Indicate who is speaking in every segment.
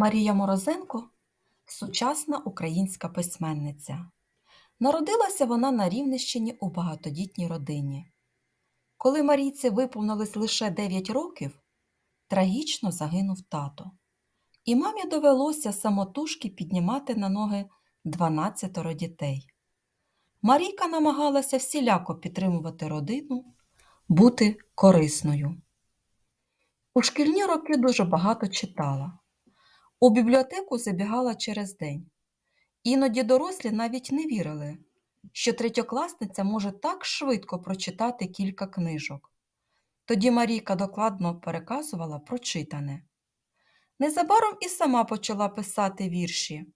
Speaker 1: Марія Морозенко сучасна українська письменниця. Народилася вона на Рівненщині у багатодітній родині. Коли Марійці виповнилось лише 9 років, трагічно загинув тато, і мамі довелося самотужки піднімати на ноги 12 дітей. Марійка намагалася всіляко підтримувати родину, бути корисною. У шкільні роки дуже багато читала. У бібліотеку забігала через день. Іноді дорослі навіть не вірили, що третьокласниця може так швидко прочитати кілька книжок. Тоді Марійка докладно переказувала прочитане. Незабаром і сама почала писати вірші.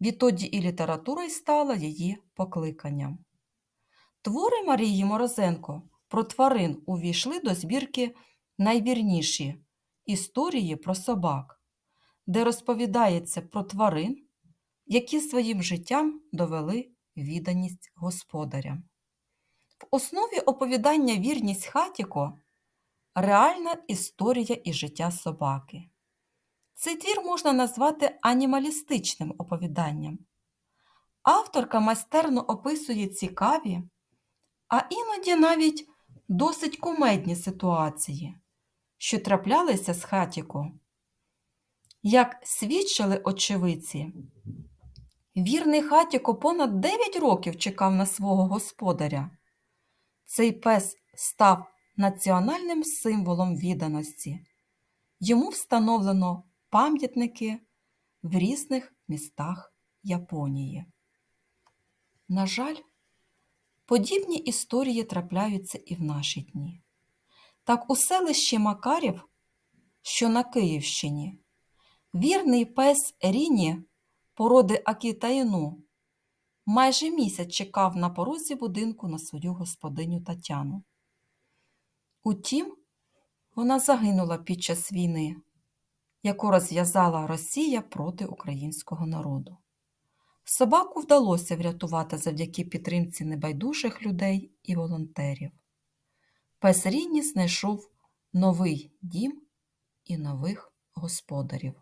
Speaker 1: Відтоді і література й стала її покликанням. Твори Марії Морозенко про тварин увійшли до збірки найвірніші історії про собак, де розповідається про тварин, які своїм життям довели відданість господарям. В основі оповідання Вірність Хатіко реальна історія і життя собаки. Цей твір можна назвати анімалістичним оповіданням. Авторка майстерно описує цікаві, а іноді навіть досить кумедні ситуації, що траплялися з хатіко. Як свідчили очевидці, вірний хатіко понад 9 років чекав на свого господаря. Цей пес став національним символом відданості. Йому встановлено пам'ятники в різних містах Японії. На жаль, подібні історії трапляються і в наші дні. Так у селищі Макарів, що на Київщині, вірний пес Ріні породи Акітаїну майже місяць чекав на порозі будинку на свою господиню Тетяну. Утім, вона загинула під час війни, яку розв'язала Росія проти українського народу. Собаку вдалося врятувати завдяки підтримці небайдужих людей і волонтерів. Пес Ріні знайшов новий дім і нових господарів.